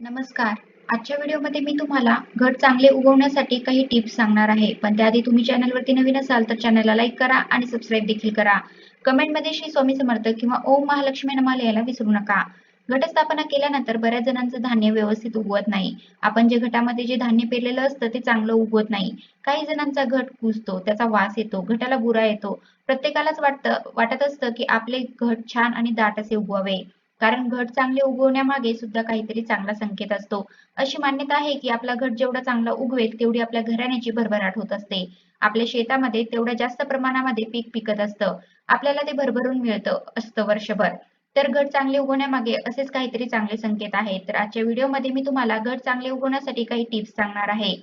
नमस्कार. आजच्या व्हिडिओमध्ये मी तुम्हाला घट चांगले उगवण्यासाठी काही टिप्स सांगणार आहे. पण त्याआधी तुम्ही चॅनलवरती नवीन असाल तर चॅनलला लाईक करा आणि सबस्क्राईब देखील करा. कमेंटमध्ये श्री स्वामी समर्थ किंवा ओम महालक्ष्मी नमा लिहायला विसरू नका. घटस्थापना केल्यानंतर बऱ्याच जणांचं धान्य व्यवस्थित उगवत नाही. आपण जे घटामध्ये जे धान्य पेरलेलं असतं ते चांगलं उगवत नाही. काही जणांचा घट कुजतो त्याचा वास येतो घटाला बुरा येतो. प्रत्येकालाच वाटतं वाटत असतं की आपले घट छान आणि दाट असे उगवावे. कारण घट चांगले उगवण्यामागे सुद्धा काहीतरी चांगला संकेत असतो. अशी मान्यता आहे की आपला घट जेवढा चांगला उगवेल तेवढी आपल्या घराण्याची भरभराट होत असते. आपल्या शेतामध्ये तेवढ्या जास्त प्रमाणामध्ये पीक पिकत असतं. आपल्याला ते भरभरून मिळतं असतं वर्षभर. तर घट चांगले उगवण्यामागे असेच काहीतरी चांगले संकेत आहेत. तर आजच्या व्हिडिओमध्ये मी तुम्हाला घट चांगले उगवण्यासाठी काही टिप्स सांगणार आहे.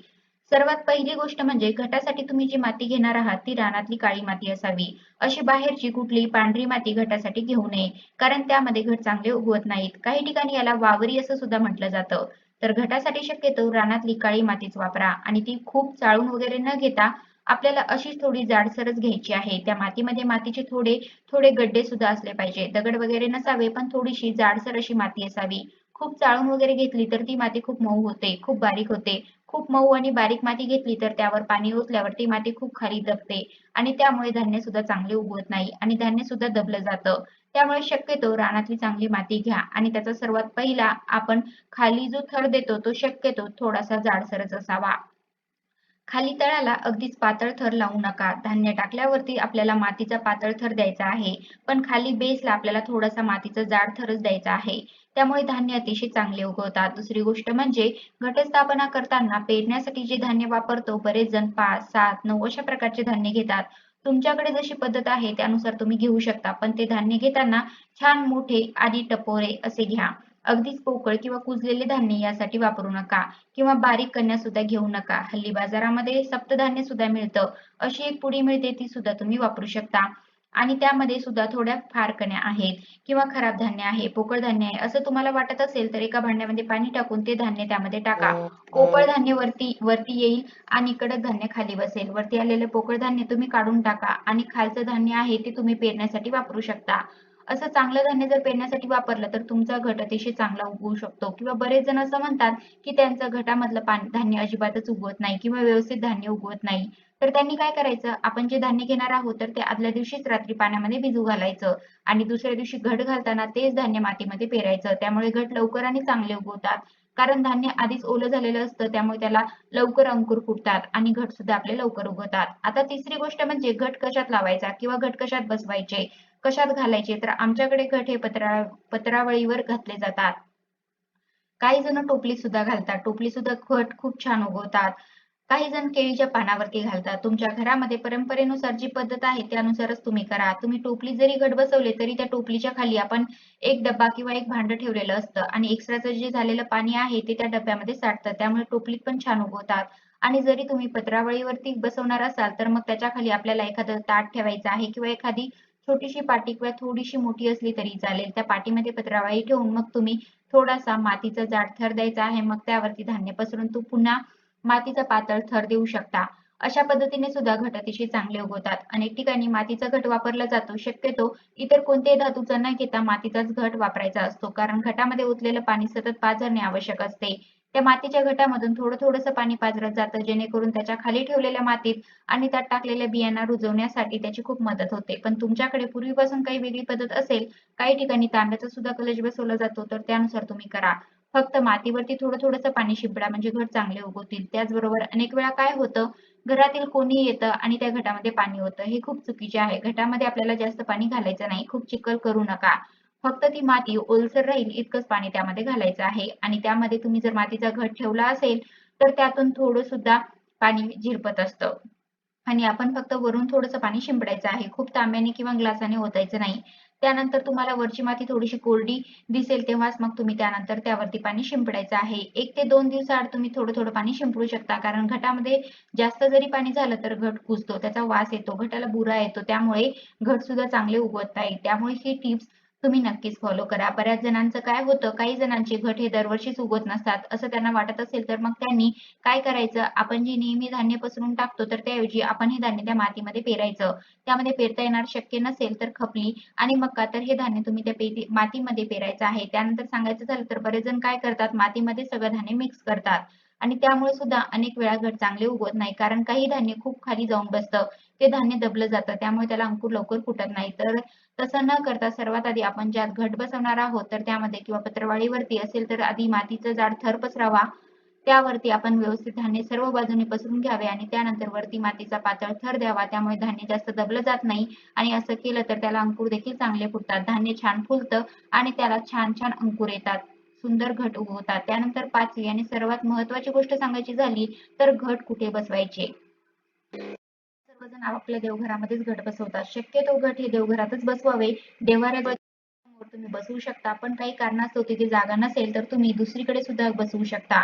सर्वात पहिली गोष्ट म्हणजे घटासाठी तुम्ही जी माती घेणार आहात ती रानातली काळी माती असावी. अशी बाहेरची कुठली पांढरी माती घटासाठी घेऊ नये कारण त्यामध्ये घट चांगले उगवत नाहीत. काही ठिकाणी याला वावरी असं सुद्धा म्हटलं जातं. तर घटासाठी शक्यतो रानातली काळी मातीच वापरा आणि ती खूप चाळून वगैरे न घेता आपल्याला अशीच थोडी जाडसरच घ्यायची आहे. त्या मातीमध्ये मातीचे थोडे थोडे गड्डे सुद्धा असले पाहिजे. दगड वगैरे नसावे पण थोडीशी जाडसर अशी माती असावी. खूप चाळून वगैरे घेतली तर ती माती खूप मऊ होते खूप बारीक होते. खूप मऊ आणि बारीक माती घेतली तर त्यावर पाणी ओतल्यावर ती माती खूप खाली दबते आणि त्यामुळे धान्य सुद्धा चांगले उगवत नाही आणि धान्य सुद्धा दबलं जातं. त्यामुळे शक्यतो रानातली चांगली माती घ्या आणि त्याचा सर्वात पहिला आपण खाली जो थर देतो तो शक्यतो थोडासा जाडसरच असावा. खाली तळाला अगदीच पातळ थर लावू नका. धान्य टाकल्यावरती आपल्याला मातीचा पातळ थर द्यायचा आहे. पण खाली बेसला आपल्याला थोडासा मातीचा जाड थरच द्यायचा आहे. त्यामुळे धान्य अतिशय चांगले उगवतात. दुसरी गोष्ट म्हणजे घटस्थापना करताना पेरण्यासाठी जे धान्य वापरतो बरेच जण पाच सात नऊ अशा प्रकारचे धान्य घेतात. तुमच्याकडे जशी पद्धत आहे त्यानुसार तुम्ही घेऊ शकता. पण ते धान्य घेताना छान मोठे आणि टपोरे असे घ्या. अगदीच पोकळ किंवा कुजलेले धान्य यासाठी वापरू नका. किंवा बारीक कन्या सुद्धा घेऊ नका. हल्ली बाजारामध्ये सप्तधान्य सुद्धा मिळतं. अशी एक पुडी मिळते ती सुद्धा तुम्ही वापरू शकता. आणि त्यामध्ये सुद्धा थोड्या फार कण्या आहेत. किंवा खराब धान्य आहे पोकळ धान्य आहे असं तुम्हाला वाटत असेल तर एका भांड्यामध्ये पाणी टाकून ते धान्य त्यामध्ये टाका. पोकळ धान्य वरती वरती येईल आणि कडक धान्य खाली बसेल. वरती आलेले पोकळ धान्य तुम्ही काढून टाका. आणि खालचं धान्य आहे ते तुम्ही पेरण्यासाठी वापरू शकता. असं चांगलं धान्य जर पेरण्यासाठी वापरलं तर तुमचा घट अतिशय चांगला उगवू शकतो. किंवा बरेच जण असं म्हणतात की त्यांचं घटामधलं धान्य अजिबातच उगवत नाही किंवा व्यवस्थित धान्य उगवत नाही. तर त्यांनी काय करायचं? आपण जे धान्य घेणार आहोत तर ते आदल्या दिवशीच रात्री पाण्यामध्ये भिजू घालायचं आणि दुसऱ्या दिवशी घट घालताना तेच धान्य मातीमध्ये पेरायचं. त्यामुळे घट लवकर आणि चांगले उगवतात. कारण धान्य आधीच ओलं झालेलं असतं त्यामुळे त्याला लवकर अंकुर फुटतात आणि घट सुद्धा आपले लवकर उगवतात. आता तिसरी गोष्ट म्हणजे घट कशात लावायचा किंवा घट कशात बसवायचे? कशात घालायचे? तर आमच्याकडे घट हे पत्रा पत्रावळीवर घातले जातात. काही जण टोपली सुद्धा घालतात. टोपली सुद्धा घट खूप छान उगवतात. काही जण केळीच्या पानावरती घालतात. तुमच्या घरामध्ये परंपरेनुसार जी पद्धत आहे त्यानुसारच तुम्ही करा. तुम्ही टोपली जरी घट बसवले तरी त्या टोपलीच्या खाली आपण एक डब्बा किंवा एक भांड ठेवलेलं असतं. आणि एक्स्ट्राचं जे झालेलं पाणी आहे ते त्या डब्यामध्ये साठतं. त्यामुळे टोपलीत पण छान उगवतात. आणि जरी तुम्ही पत्रावळीवरती बसवणार असाल तर मग त्याच्याखाली आपल्याला एखादं ताट ठेवायचं आहे किंवा एखादी छोटीशी पाटी किंवा थोडीशी मोठी असली तरी चालेल. त्या पाटीमध्ये पत्रावळी ठेवून मग तुम्ही थोडासा मातीचा जाड थर द्यायचा आहे. मग त्यावरती धान्य पसरून तू पुन्हा मातीचा पातळ थर देऊ शकता. अशा पद्धतीने सुद्धा घट अतिशय चांगले उगवतात. अनेक ठिकाणी मातीचा घट वापरला जातो. शक्यतो इतर कोणत्याही धातूचा न घेता मातीचाच घट वापरायचा असतो. कारण घटामध्ये ओतलेलं पाणी सतत पाझरणे आवश्यक असते. त्या मातीच्या घटामधून थोडं थोडंसं पाणी पाझरत जातं जेणेकरून त्याच्याखाली ठेवलेल्या मातीत आणि त्यात टाकलेल्या बियांना रुजवण्यासाठी त्याची खूप मदत होते. पण तुमच्याकडे पूर्वीपासून काही वेगळी पद्धत असेल काही ठिकाणी तांब्याचा सुद्धा कलश बसवला जातो तर त्यानुसार तुम्ही करा. फक्त मातीवरती थोडं थोडंसं पाणी शिंपडा म्हणजे घट चांगले उगवतील. त्याचबरोबर अनेक वेळा काय होतं घरातील कोणी येतं आणि त्या घटामध्ये पाणी होतं हे खूप चुकीचे आहे. घटामध्ये आपल्याला जास्त पाणी घालायचं नाही. खूप चिखल करू नका. फक्त ती माती ओलसर राहील इतकंच पाणी त्यामध्ये घालायचं आहे. आणि त्यामध्ये तुम्ही जर मातीचा घट ठेवला असेल तर त्यातून थोडं सुद्धा पाणी झिरपत असतं. आणि आपण फक्त वरून थोडंसं पाणी शिंपडायचं आहे. खूप तांब्याने किंवा ग्लासाने ओतायचं नाही. त्यानंतर तुम्हाला वरची माती थोडीशी कोरडी दिसेल तेव्हाच मग तुम्ही त्यानंतर त्यावरती पाणी शिंपडायचं आहे. एक ते दोन दिवसाआड तुम्ही थोडं थोडं पाणी शिंपडू शकता. कारण घटामध्ये जास्त जरी पाणी झालं तर घट कुजतो त्याचा वास येतो घटाला बुरा येतो. त्यामुळे घट सुद्धा चांगले उगवत नाही त्यामुळे ही टिप्स तुम्ही नक्कीच फॉलो करा. बऱ्याच जणांचं काय होतं काही जणांचे घट हे दरवर्षीच उगवत नसतात. असं त्यांना वाटत असेल तर मग त्यांनी काय करायचं? आपण जे नेहमी धान्य पसरून टाकतो तर त्याऐवजी आपण हे धान्य त्या मातीमध्ये पेरायचं. त्यामध्ये पेरता येणार शक्य नसेल तर खपली आणि मका तर हे धान्य तुम्ही त्या मातीमध्ये पेरायचं आहे. त्यानंतर सांगायचं झालं तर बरेच जण काय करतात? मातीमध्ये सगळं धान्य मिक्स करतात. आणि त्यामुळे सुद्धा अनेक वेळा घट चांगले उगवत नाही. कारण काही धान्य खूप खाली जाऊन बसतं. ते धान्य दबलं जातं. त्यामुळे त्याला अंकुर लवकर फुटत नाही. तर तसं न करता सर्वात आधी आपण ज्यात घट बसवणार आहोत तर त्यामध्ये किंवा पत्रवाळीवरती असेल तर आधी मातीचं जाड थर पसरावा. त्यावरती आपण व्यवस्थित धान्य सर्व बाजूने पसरून घ्यावे आणि त्यानंतर वरती मातीचा पातळ थर द्यावा. त्यामुळे धान्य जास्त दबलं जात नाही. आणि असं केलं तर त्याला अंकुर देखील चांगले फुटतात. धान्य छान फुलतं आणि त्याला छान छान अंकुर येतात. सुंदर घट उगवतात. त्यानंतर पाचवी आणि सर्वात महत्वाची गोष्ट सांगायची झाली तर घट कुठे बसवायचे? सर्वजण आपल्या देवघरामध्येच घट बसवतात. शक्यतो घट हे देवघरातच बसवावे. देवाऱ्या तुम्ही बसवू शकता. पण काही कारणास्तव तिथे जागा नसेल तर तुम्ही दुसरीकडे सुद्धा बसवू शकता.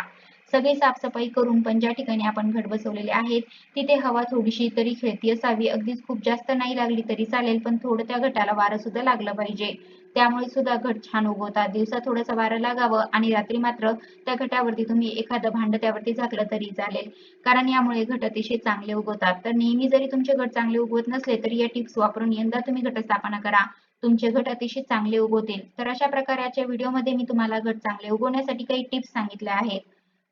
सगळी साफसफाई करून पण ज्या ठिकाणी आपण घट बसवलेले आहेत तिथे हवा थोडीशी तरी खेळती असावी. अगदीच खूप जास्त नाही लागली तरी चालेल पण थोडं त्या घटाला वारं सुद्धा लागलं पाहिजे. त्यामुळे सुद्धा घट छान उगवतात. दिवसा थोडासा वारं लागावं आणि रात्री मात्र त्या घटावरती तुम्ही एखादं भांड त्यावरती झाकलं तरी चालेल. कारण यामुळे घट अतिशय चांगले उगवतात. तर नेहमी जरी तुमचे घट चांगले उगवत नसले तरी या टिप्स वापरून यंदा तुम्ही घटस्थापना करा. तुमचे घट अतिशय चांगले उगवतील. तर अशा प्रकारे आजच्या व्हिडिओमध्ये मी तुम्हाला घट चांगले उगवण्यासाठी काही टिप्स सांगितल्या आहेत.